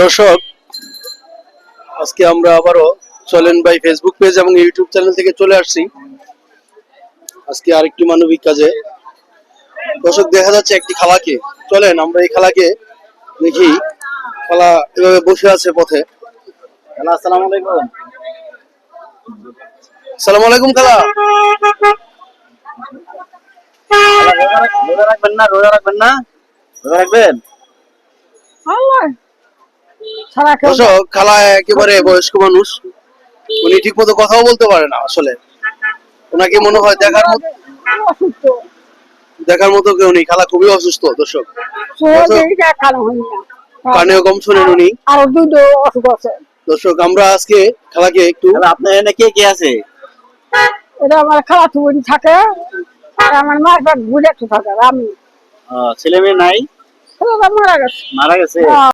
দর্শক আজকে আমরা আবারও চলেন ভাই ফেসবুক পেজ এবং ইউটিউব চ্যানেল থেকে চলে আসছি। আজকে আরেকটি মানবিক কাজে। দর্শক দেখা যাচ্ছে একটি খালাকে। চলেন আমরা এই খালাকে দেখি। খালা এভাবে বসে আছে পথে। হ্যালো আসসালামু আলাইকুম। সালাম আলাইকুম খালা। রোজা রাখবেন না? রোজা রাখবেন না? রোজা রাখবেন? খালা একেবারে বয়স্ক মানুষ। উনি ঠিক মতো কথাও বলতে পারে না আসলে। ওনাকে মনে হয় দেখার মতো দেখার মতো কেউ নেই। খালা খুবই অসুস্থ দর্শক। না। কানেও কম শোনেন উনি। আর দুধ অসুখ আছে। দর্শক আমরা আজকে খালাকে একটু আপনার এখানে কে কে আছে? এটা আমার খালা চুবড়ি থাকে। আর আমার মার ঘুরে একটু থাকে আর আমি। ছেলে মেয়ে নাই? মারা গেছে। মারা গেছে? হ্যাঁ।